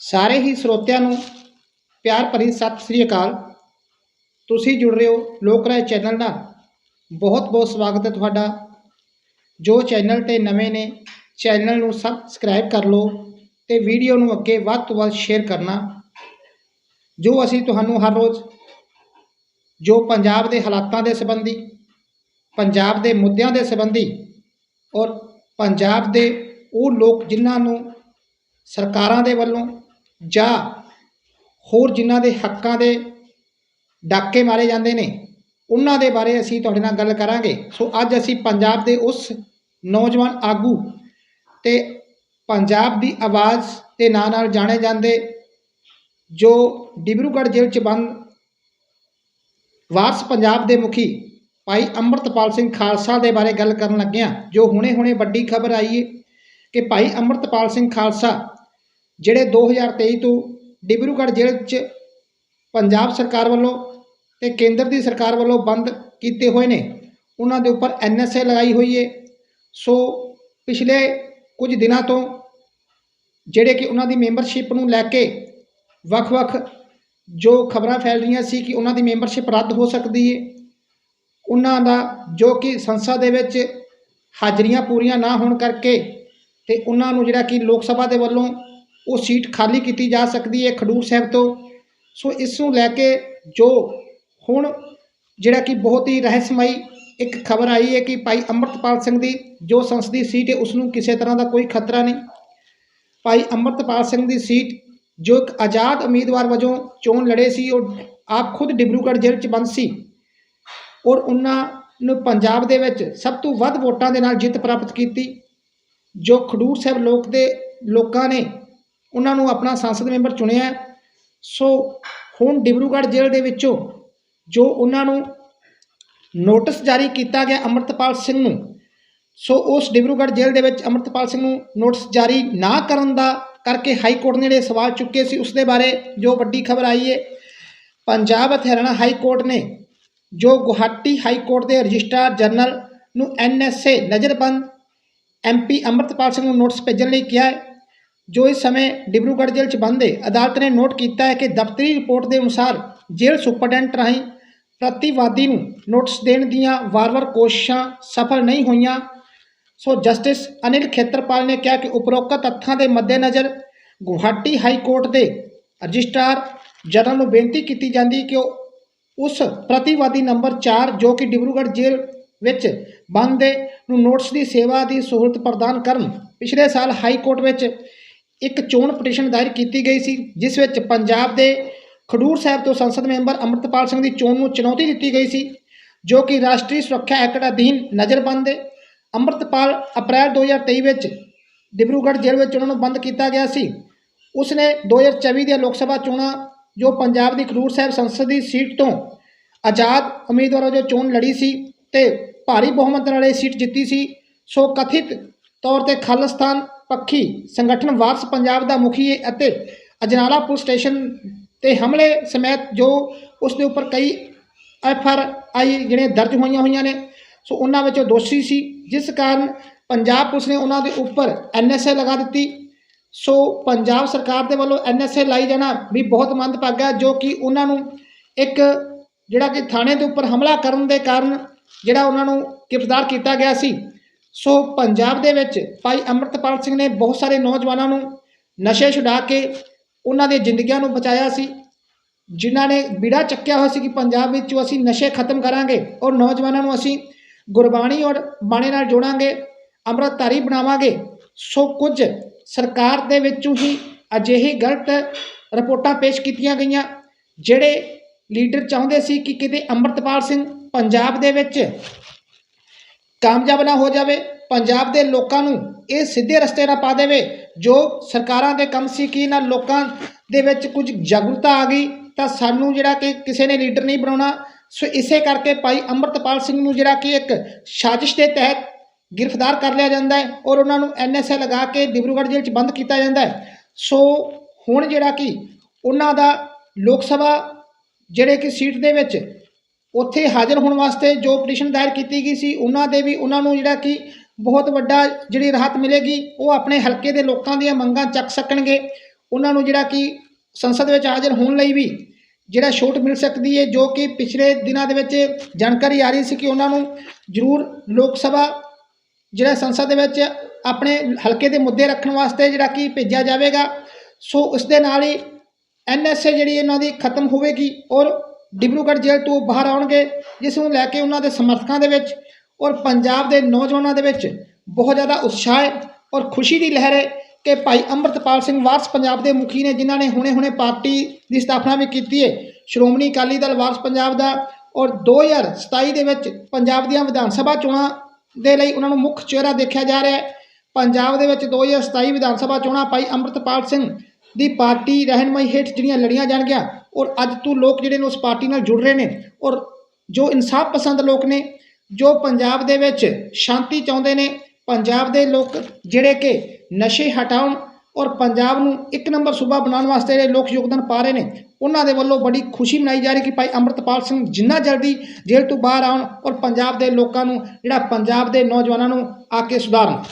ਸਾਰੇ ਹੀ ਸਰੋਤਿਆਂ ਨੂੰ ਪਿਆਰ ਭਰੀ ਸਤਿ ਸ੍ਰੀ ਅਕਾਲ। ਤੁਸੀਂ ਜੁੜ ਰਹੇ ਹੋ ਲੋਕ ਰਾਏ ਚੈਨਲ ਨਾਲ। ਬਹੁਤ ਬਹੁਤ ਸਵਾਗਤ ਹੈ ਤੁਹਾਡਾ। ਜੋ ਚੈਨਲ ਤੇ ਨਵੇਂ ਨੇ, ਚੈਨਲ ਨੂੰ ਸਬਸਕ੍ਰਾਈਬ ਕਰ ਲਓ ਤੇ ਵੀਡੀਓ ਨੂੰ ਅੱਗੇ ਵੱਧ ਤੋਂ ਵੱਧ ਸ਼ੇਅਰ ਕਰਨਾ। ਜੋ ਅਸੀਂ ਤੁਹਾਨੂੰ ਹਰ ਰੋਜ਼ ਜੋ ਪੰਜਾਬ ਦੇ ਹਾਲਾਤਾਂ ਦੇ ਸੰਬੰਧੀ, ਪੰਜਾਬ ਦੇ ਮੁੱਦਿਆਂ ਦੇ ਸੰਬੰਧੀ ਔਰ ਪੰਜਾਬ ਦੇ ਉਹ ਲੋਕ ਜਿਨ੍ਹਾਂ ਨੂੰ ਸਰਕਾਰਾਂ ਦੇ ਵੱਲੋਂ ਜਾਂ ਹੋਰ ਜਿਨ੍ਹਾਂ ਦੇ ਹੱਕਾਂ ਦੇ ਡਾਕੇ ਮਾਰੇ ਜਾਂਦੇ ਨੇ, ਉਹਨਾਂ ਦੇ ਬਾਰੇ ਅਸੀਂ ਤੁਹਾਡੇ ਨਾਲ ਗੱਲ ਕਰਾਂਗੇ। ਸੋ ਅੱਜ ਅਸੀਂ ਪੰਜਾਬ ਦੇ ਉਸ ਨੌਜਵਾਨ ਆਗੂ ਤੇ ਪੰਜਾਬ ਦੀ ਆਵਾਜ਼ ਦੇ ਨਾਂ ਨਾਲ ਜਾਣੇ ਜਾਂਦੇ, ਜੋ ਡਿਬਰੂਗੜ੍ਹ ਜੇਲ੍ਹ 'ਚ ਬੰਦ ਵਾਰਸ ਪੰਜਾਬ ਦੇ ਮੁਖੀ ਭਾਈ ਅੰਮ੍ਰਿਤਪਾਲ ਸਿੰਘ ਖਾਲਸਾ ਦੇ ਬਾਰੇ ਗੱਲ ਕਰਨ ਲੱਗਿਆ, ਜੋ ਹੁਣੇ-ਹੁਣੇ ਵੱਡੀ ਖਬਰ ਆਈ ਹੈ ਕਿ ਭਾਈ ਅੰਮ੍ਰਿਤਪਾਲ ਸਿੰਘ ਖਾਲਸਾ ਜਿਹੜੇ 2023 ਤੋਂ ਡਿਬਰੂਗੜ੍ਹ ਜੇਲ੍ਹ 'ਚ ਪੰਜਾਬ ਸਰਕਾਰ ਵੱਲੋਂ ਤੇ ਕੇਂਦਰ ਦੀ ਸਰਕਾਰ ਵੱਲੋਂ ਬੰਦ ਕੀਤੇ ਹੋਏ ਨੇ, ਉਹਨਾਂ ਦੇ ਉੱਪਰ ਐਨਐਸਏ ਲਗਾਈ ਹੋਈ ਹੈ ਸੋ ਪਿਛਲੇ ਕੁਝ ਦਿਨਾਂ ਤੋਂ ਜਿਹੜੇ ਕਿ ਉਹਨਾਂ ਦੀ ਮੈਂਬਰਸ਼ਿਪ ਨੂੰ ਲੈ ਕੇ ਵੱਖ-ਵੱਖ ਜੋ ਖਬਰਾਂ ਫੈਲ ਰਹੀਆਂ ਸੀ ਕਿ ਉਹਨਾਂ ਦੀ ਮੈਂਬਰਸ਼ਿਪ ਰੱਦ ਹੋ ਸਕਦੀ ਹੈ ਉਹਨਾਂ ਦਾ ਜੋ ਕਿ ਸੰਸਦ ਦੇ ਵਿੱਚ ਹਾਜ਼ਰੀਆਂ ਪੂਰੀਆਂ ਨਾ ਹੋਣ ਕਰਕੇ ਤੇ ਉਹਨਾਂ ਨੂੰ ਜਿਹੜਾ ਕਿ ਲੋਕ ਸਭਾ ਦੇ ਵੱਲੋਂ ਉਹ ਸੀਟ ਖਾਲੀ ਕੀਤੀ ਜਾ ਸਕਦੀ ਹੈ ਖਡੂਰ ਸਾਹਿਬ ਤੋਂ। ਸੋ ਇਸ ਨੂੰ ਲੈ ਕੇ ਜੋ ਹੁਣ ਜਿਹੜਾ ਕਿ ਬਹੁਤ ਹੀ ਰਹੱਸਮਈ ਇੱਕ ਖਬਰ ਆਈ ਹੈ ਕਿ ਭਾਈ ਅੰਮ੍ਰਿਤਪਾਲ ਸਿੰਘ ਦੀ ਜੋ ਸੰਸਦੀ ਸੀਟ ਹੈ, ਉਸ ਨੂੰ ਕਿਸੇ ਤਰ੍ਹਾਂ ਦਾ ਕੋਈ ਖਤਰਾ ਨਹੀਂ। ਭਾਈ ਅੰਮ੍ਰਿਤਪਾਲ ਸਿੰਘ ਦੀ ਸੀਟ ਜੋ ਇੱਕ ਆਜ਼ਾਦ ਉਮੀਦਵਾਰ ਵਜੋਂ ਚੋਣ ਲੜੇ ਸੀ, ਉਹ ਆਪ ਖੁਦ ਡਿਬਰੂਗੜ੍ਹ ਜੇਲ੍ਹ 'ਚ ਬੰਦ ਸੀ। ਔਰ ਉਹਨਾਂ ਨੂੰ ਪੰਜਾਬ ਦੇ ਵਿੱਚ ਸਭ ਤੋਂ ਵੱਧ ਵੋਟਾਂ ਦੇ ਨਾਲ ਜਿੱਤ ਪ੍ਰਾਪਤ ਕੀਤੀ, ਜੋ ਖਡੂਰ ਸਾਹਿਬ ਲੋਕ ਦੇ ਲੋਕਾਂ ਨੇ ਉਹਨਾਂ ਨੂੰ ਆਪਣਾ ਸੰਸਦ ਮੈਂਬਰ ਚੁਣਿਆ ਸੋ ਹੁਣ ਡਿਬਰੂਗੜ੍ਹ ਜੇਲ੍ਹ ਦੇ ਵਿੱਚੋਂ ਜੋ ਉਹਨਾਂ ਨੂੰ ਨੋਟਿਸ ਜਾਰੀ ਕੀਤਾ ਗਿਆ ਅੰਮ੍ਰਿਤਪਾਲ ਸਿੰਘ ਨੂੰ, ਸੋ ਉਸ ਡਿਬਰੂਗੜ੍ਹ ਜੇਲ੍ਹ ਦੇ ਵਿੱਚ ਅੰਮ੍ਰਿਤਪਾਲ ਸਿੰਘ ਨੂੰ ਨੋਟਿਸ ਜਾਰੀ ਨਾ ਕਰਨ ਦਾ ਕਰਕੇ ਹਾਈ ਕੋਰਟ ਨੇ ਜਿਹੜੇ ਸਵਾਲ ਚੁੱਕੇ ਸੀ ਉਸ ਦੇ ਬਾਰੇ ਜੋ ਵੱਡੀ ਖਬਰ ਆਈ ਹੈ ਪੰਜਾਬ ਅਤੇ ਹਰਿਆਣਾ ਹਾਈ ਕੋਰਟ ਨੇ ਜੋ ਗੁਹਾਟੀ ਹਾਈ ਕੋਰਟ ਦੇ ਰਜਿਸਟਰਾਰ ਜਨਰਲ ਨੂੰ ਐਨਐਸਏ ਨਜ਼ਰਬੰਦ ਐਮਪੀ ਅੰਮ੍ਰਿਤਪਾਲ ਸਿੰਘ ਨੂੰ ਨੋਟਿਸ ਭੇਜਣ ਲਈ ਕਿਹਾ ਹੈ ਜੋ ਇਸ ਸਮੇਂ ਡਿਬਰੂਗੜ੍ਹ ਜੇਲ੍ਹ 'ਚ ਬੰਦ ਹੈ, ਅਦਾਲਤ ਨੇ ਨੋਟ ਕੀਤਾ ਹੈ ਕਿ ਦਫ਼ਤਰੀ ਰਿਪੋਰਟ ਦੇ ਅਨੁਸਾਰ ਜੇਲ੍ਹ ਸੁਪਰਡੈਂਟ ਰਾਹੀਂ ਪ੍ਰਤੀਵਾਦੀ ਨੂੰ ਨੋਟਿਸ ਦੇਣ ਦੀਆਂ ਵਾਰ-ਵਾਰ ਕੋਸ਼ਿਸ਼ਾਂ ਸਫਲ ਨਹੀਂ ਹੋਈਆਂ। ਸੋ ਜਸਟਿਸ ਅਨਿਲ ਖੇਤਰਪਾਲ ਨੇ ਕਿਹਾ ਕਿ ਉਪਰੋਕਤ ਤੱਥਾਂ ਦੇ ਮੱਦੇਨਜ਼ਰ ਗੁਹਾਟੀ ਹਾਈ ਕੋਰਟ ਦੇ ਰਜਿਸਟਰਾਰ ਜਨਰਲ ਨੂੰ ਬੇਨਤੀ ਕੀਤੀ ਜਾਂਦੀ ਕਿ ਉਹ ਉਸ ਪ੍ਰਤੀਵਾਦੀ ਨੰਬਰ 4 ਜੋ ਕਿ ਡਿਬਰੂਗੜ੍ਹ ਜੇਲ੍ਹ ਵਿੱਚ ਬੰਦ ਦੇ ਨੂੰ ਨੋਟਿਸ ਦੀ ਸੇਵਾ ਦੀ ਸਹੂਲਤ ਪ੍ਰਦਾਨ ਕਰਨ ਪਿਛਲੇ ਸਾਲ ਹਾਈ ਕੋਰਟ ਵਿੱਚ ਇੱਕ ਚੋਣ ਪਟੀਸ਼ਨ ਦਾਇਰ ਕੀਤੀ ਗਈ ਸੀ, ਜਿਸ ਵਿੱਚ ਪੰਜਾਬ ਦੇ ਖਡੂਰ ਸਾਹਿਬ ਤੋਂ ਸੰਸਦ ਮੈਂਬਰ ਅੰਮ੍ਰਿਤਪਾਲ ਸਿੰਘ ਦੀ ਚੋਣ ਨੂੰ ਚੁਣੌਤੀ ਦਿੱਤੀ ਗਈ ਸੀ, ਜੋ ਕਿ ਰਾਸ਼ਟਰੀ ਸੁਰੱਖਿਆ ਐਕਟ ਅਧੀਨ ਨਜ਼ਰਬੰਦ ਹੈ। ਅੰਮ੍ਰਿਤਪਾਲ ਅਪ੍ਰੈਲ 2023 ਵਿੱਚ ਡਿਬਰੂਗੜ੍ਹ ਜੇਲ੍ਹ ਵਿੱਚ ਉਹਨਾਂ ਨੂੰ ਬੰਦ ਕੀਤਾ ਗਿਆ ਸੀ। ਉਸਨੇ 2024 ਦੀਆਂ ਲੋਕ ਸਭਾ ਚੋਣਾਂ, ਜੋ ਪੰਜਾਬ ਦੀ ਖਡੂਰ ਸਾਹਿਬ ਸੰਸਦੀ ਸੀਟ ਤੋਂ ਆਜ਼ਾਦ ਉਮੀਦਵਾਰ ਵਜੋਂ ਚੋਣ ਲੜੀ ਸੀ ਤੇ ਭਾਰੀ ਬਹੁਮਤ ਨਾਲ ਇਹ ਸੀਟ ਜਿੱਤੀ ਸੀ, ਸੋ ਕਥਿਤ ਤੌਰ ਤੇ ਖਾਲਿਸਤਾਨ ਪੱਖੀ ਸੰਗਠਨ ਵਾਰਸ ਪੰਜਾਬ ਦਾ ਮੁਖੀ ਹੈ ਅਤੇ ਅਜਨਾਲਾ ਪੁਲਿਸ ਸਟੇਸ਼ਨ ਤੇ ਹਮਲੇ ਸਮੇਤ ਜੋ ਉਸ ਦੇ ਉੱਪਰ ਕਈ ਐਫ ਆਰ ਆਈ ਜਿਹੜੇ ਦਰਜ ਹੋਈਆਂ ਹੋਈਆਂ ਨੇ, ਸੋ ਉਹਨਾਂ ਵਿੱਚੋਂ ਦੋਸ਼ੀ ਸੀ, ਜਿਸ ਕਾਰਨ ਪੰਜਾਬ ਪੁਲਿਸ ਨੇ ਉਹਨਾਂ ਦੇ ਉੱਪਰ ਐਨਐਸਏ ਲਗਾ ਦਿੱਤੀ। ਸੋ ਪੰਜਾਬ ਸਰਕਾਰ ਦੇ ਵੱਲੋਂ ਐਨਐਸਏ ਲਾਈ ਜਾਣਾ ਵੀ ਬਹੁਤ ਮੰਦਭਾਗਾ ਜੋ ਕਿ ਉਹਨਾਂ ਨੂੰ ਇੱਕ ਜਿਹੜਾ ਕਿ ਥਾਣੇ ਦੇ ਉੱਪਰ ਹਮਲਾ ਕਰਨ ਦੇ ਕਾਰਨ ਜਿਹੜਾ ਉਹਨਾਂ ਨੂੰ ਗ੍ਰਿਫਤਾਰ ਕੀਤਾ ਗਿਆ ਸੀ। ਸੋ ਪੰਜਾਬ ਦੇ ਵਿੱਚ ਭਾਈ ਅੰਮ੍ਰਿਤਪਾਲ ਸਿੰਘ ਨੇ ਬਹੁਤ ਸਾਰੇ ਨੌਜਵਾਨਾਂ ਨੂੰ ਨਸ਼ੇ ਛੁਡਾ ਕੇ ਉਹਨਾਂ ਦੀਆਂ ਜ਼ਿੰਦਗੀਆਂ ਨੂੰ ਬਚਾਇਆ ਸੀ, ਜਿਨ੍ਹਾਂ ਨੇ ਬਿੜਾ ਚੱਕਿਆ ਹੋਇਆ ਸੀ ਕਿ ਪੰਜਾਬ ਵਿੱਚ ਅਸੀਂ ਨਸ਼ੇ ਖਤਮ ਕਰਾਂਗੇ ਔਰ ਨੌਜਵਾਨਾਂ ਨੂੰ ਅਸੀਂ ਗੁਰਬਾਣੀ ਔਰ ਬਾਣੇ ਨਾਲ ਜੋੜਾਂਗੇ, ਅੰਮ੍ਰਿਤਧਾਰੀ ਬਣਾਵਾਂਗੇ। ਸੋ ਕੁਝ ਸਰਕਾਰ ਦੇ ਵਿੱਚੋਂ ਹੀ ਅਜਿਹੀ ਗਲਤ ਰਿਪੋਰਟਾਂ ਪੇਸ਼ ਕੀਤੀਆਂ ਗਈਆਂ, ਜਿਹੜੇ ਲੀਡਰ ਚਾਹੁੰਦੇ ਸੀ ਕਿ ਕਿਤੇ ਅੰਮ੍ਰਿਤਪਾਲ ਸਿੰਘ ਪੰਜਾਬ ਦੇ ਵਿੱਚ ਕਾਮਯਾਬ ਨਾ ਹੋ ਜਾਵੇ, ਪੰਜਾਬ ਦੇ ਲੋਕਾਂ ਨੂੰ ਇਹ ਸਿੱਧੇ ਰਸਤੇ ਨਾ ਪਾ ਦੇਵੇ, ਜੋ ਸਰਕਾਰਾਂ ਦੇ ਕੰਮ ਸੀ ਕਿ ਇਹਨਾਂ ਲੋਕਾਂ ਦੇ ਵਿੱਚ ਕੁਝ ਜਾਗਰੂਕਤਾ ਆ ਗਈ, ਤਾਂ ਸਾਨੂੰ ਜਿਹੜਾ ਕਿ ਕਿਸੇ ਨੇ ਲੀਡਰ ਨਹੀਂ ਬਣਾਉਣਾ, ਸੋ ਇਸੇ ਕਰਕੇ ਭਾਈ ਅੰਮ੍ਰਿਤਪਾਲ ਸਿੰਘ ਨੂੰ ਜਿਹੜਾ ਕਿ ਇੱਕ ਸਾਜ਼ਿਸ਼ ਦੇ ਤਹਿਤ ਗ੍ਰਿਫਤਾਰ ਕਰ ਲਿਆ ਜਾਂਦਾ ਹੈ ਔਰ ਉਹਨਾਂ ਨੂੰ ਐਨਐਸਏ ਲਗਾ ਕੇ ਡਿਬਰੂਗੜ੍ਹ ਜੇਲ੍ਹ 'ਚ ਬੰਦ ਕੀਤਾ ਜਾਂਦਾ ਹੈ। ਸੋ ਹੁਣ ਜਿਹੜਾ ਕਿ ਉਹਨਾਂ ਦਾ ਲੋਕ ਸਭਾ ਜਿਹੜੇ ਕਿ ਸੀਟ ਦੇ ਵਿੱਚ ਉੱਥੇ ਹਾਜ਼ਰ ਹੋਣ ਵਾਸਤੇ ਜੋ ਪਟੀਸ਼ਨ ਦਾਇਰ ਕੀਤੀ ਗਈ ਸੀ, ਉਹਨਾਂ ਦੇ ਵੀ ਉਹਨਾਂ ਨੂੰ ਜਿਹੜਾ ਕਿ ਬਹੁਤ ਵੱਡਾ ਜਿਹੜੀ ਰਾਹਤ ਮਿਲੇਗੀ, ਉਹ ਆਪਣੇ ਹਲਕੇ ਦੇ ਲੋਕਾਂ ਦੀਆਂ ਮੰਗਾਂ ਚੱਕ ਸਕਣਗੇ। ਉਹਨਾਂ ਨੂੰ ਜਿਹੜਾ ਕਿ ਸੰਸਦ ਵਿੱਚ ਹਾਜ਼ਰ ਹੋਣ ਲਈ ਵੀ ਜਿਹੜਾ ਛੋਟ ਮਿਲ ਸਕਦੀ ਹੈ, ਜੋ ਕਿ ਪਿਛਲੇ ਦਿਨਾਂ ਦੇ ਵਿੱਚ ਜਾਣਕਾਰੀ ਆ ਰਹੀ ਸੀ ਕਿ ਉਹਨਾਂ ਨੂੰ ਜ਼ਰੂਰ ਲੋਕ ਸਭਾ ਜਿਹੜਾ ਸੰਸਦ ਦੇ ਵਿੱਚ ਆਪਣੇ ਹਲਕੇ ਦੇ ਮੁੱਦੇ ਰੱਖਣ ਵਾਸਤੇ ਜਿਹੜਾ ਕਿ ਭੇਜਿਆ ਜਾਵੇਗਾ। ਸੋ ਉਸ ਦੇ ਨਾਲ ਹੀ ਐਨਐਸਏ ਜਿਹੜੀ ਇਹਨਾਂ ਦੀ ਖਤਮ ਹੋਵੇਗੀ ਔਰ ਡਿਬਰੂਗੜ੍ਹ ਜੇਲ੍ਹ ਤੋਂ ਬਾਹਰ ਆਉਣਗੇ, ਜਿਸ ਨੂੰ ਲੈ ਕੇ ਉਹਨਾਂ ਦੇ ਸਮਰਥਕਾਂ ਦੇ ਵਿੱਚ ਔਰ ਪੰਜਾਬ ਦੇ ਨੌਜਵਾਨਾਂ ਦੇ ਵਿੱਚ ਬਹੁਤ ਜ਼ਿਆਦਾ ਉਤਸ਼ਾਹ ਹੈ ਔਰ ਖੁਸ਼ੀ ਦੀ ਲਹਿਰ ਹੈ ਕਿ ਭਾਈ ਅੰਮ੍ਰਿਤਪਾਲ ਸਿੰਘ ਵਾਰਸ ਪੰਜਾਬ ਦੇ ਮੁਖੀ ਨੇ, ਜਿਨ੍ਹਾਂ ਨੇ ਹੁਣੇ-ਹੁਣੇ ਪਾਰਟੀ ਦੀ ਸਥਾਪਨਾ ਵੀ ਕੀਤੀ ਹੈ। ਸ਼੍ਰੋਮਣੀ ਅਕਾਲੀ ਦਲ ਵਾਰਸ ਪੰਜਾਬ ਦਾ ਔਰ 2027 ਦੇ ਵਿੱਚ ਪੰਜਾਬ ਦੀਆਂ ਵਿਧਾਨ ਸਭਾ ਚੋਣਾਂ ਦੇ ਲਈ ਉਹਨਾਂ ਨੂੰ ਮੁੱਖ ਚਿਹਰਾ ਦੇਖਿਆ ਜਾ ਰਿਹਾ ਹੈ। ਪੰਜਾਬ ਦੇ ਵਿੱਚ 2027 ਵਿਧਾਨ ਸਭਾ ਚੋਣਾਂ, ਭਾਈ ਅੰਮ੍ਰਿਤਪਾਲ ਸਿੰਘ ਦੀ ਪਾਰਟੀ ਰਹਿਨਮਾਈ ਹੇਠ ਜਿਹੜੀਆਂ ਲੜੀਆਂ ਜਾਣਗੀਆਂ ਔਰ ਅੱਜ ਤੋਂ ਲੋਕ ਜਿਹੜੇ ਨੇ ਉਸ ਪਾਰਟੀ ਨਾਲ ਜੁੜ ਰਹੇ ਨੇ ਔਰ ਜੋ ਇਨਸਾਫ ਪਸੰਦ ਲੋਕ ਨੇ, ਜੋ ਪੰਜਾਬ ਦੇ ਵਿੱਚ ਸ਼ਾਂਤੀ ਚਾਹੁੰਦੇ ਨੇ, ਪੰਜਾਬ ਦੇ ਲੋਕ ਜਿਹੜੇ ਕਿ ਨਸ਼ੇ ਹਟਾਉਣ ਔਰ ਪੰਜਾਬ ਨੂੰ ਇੱਕ ਨੰਬਰ ਸੂਬਾ ਬਣਾਉਣ ਵਾਸਤੇ ਜਿਹੜੇ ਲੋਕ ਯੋਗਦਾਨ ਪਾ ਰਹੇ ਨੇ, ਉਹਨਾਂ ਦੇ ਵੱਲੋਂ ਬੜੀ ਖੁਸ਼ੀ ਮਨਾਈ ਜਾ ਰਹੀ ਕਿ ਭਾਈ ਅੰਮ੍ਰਿਤਪਾਲ ਸਿੰਘ ਜਿੰਨਾ ਜਲਦੀ ਜੇਲ੍ਹ ਤੋਂ ਬਾਹਰ ਆਉਣ ਔਰ ਪੰਜਾਬ ਦੇ ਲੋਕਾਂ ਨੂੰ, ਜਿਹੜਾ ਪੰਜਾਬ ਦੇ ਨੌਜਵਾਨਾਂ ਨੂੰ ਆ ਕੇ ਸੁਧਾਰਨ।